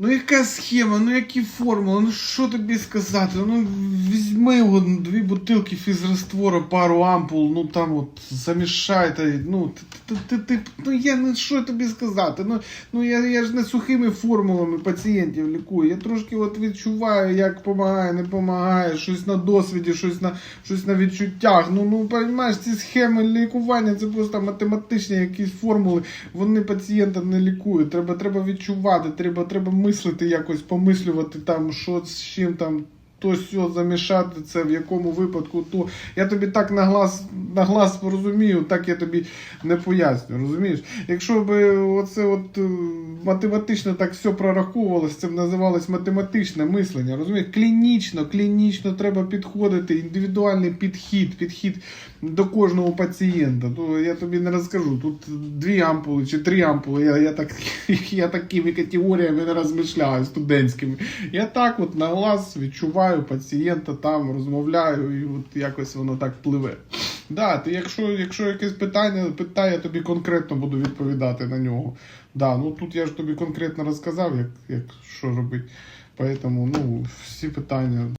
Ну яка схема, ну які формули, ну що тобі сказати? Ну візьми дві бутилки фізраствора, пару ампул, ну там от замішай та ну ти, ти, ти, ну я не що тобі сказати? Ну, ну я, я ж не сухими формулами пацієнтів лікую. Я трошки от відчуваю, як допомагає, не допомагає, щось на досвіді, щось на щось на відчуттях. Ну ну розумієш, ці схеми лікування це просто математичні якісь формули. Вони пацієнта не лікують. Треба, треба відчувати, треба, треба мислити якось, помислювати там, що з чим там. То сьо замішати це, в якому випадку, то я тобі так на глаз, на глаз розумію, так я тобі не поясню. Розумієш? Якщо б оце от е, математично так все прораховувалось, це б називалось математичне мислення. Розумієш? Клінічно, клінічно треба підходити, індивідуальний підхід, підхід до кожного пацієнта. То я тобі не розкажу. Тут дві ампули чи три ампули. Я, я, так, я такими категоріями не розмишляю студентськими. Я так от на глаз відчуваю пацієнта там, розмовляю, і от якось воно так пливе. Да, ти якщо, якщо якесь питання, питай, я тобі конкретно буду відповідати на нього. Да, ну тут я ж тобі конкретно розказав, як, як що робити. Поэтому, ну, всі питання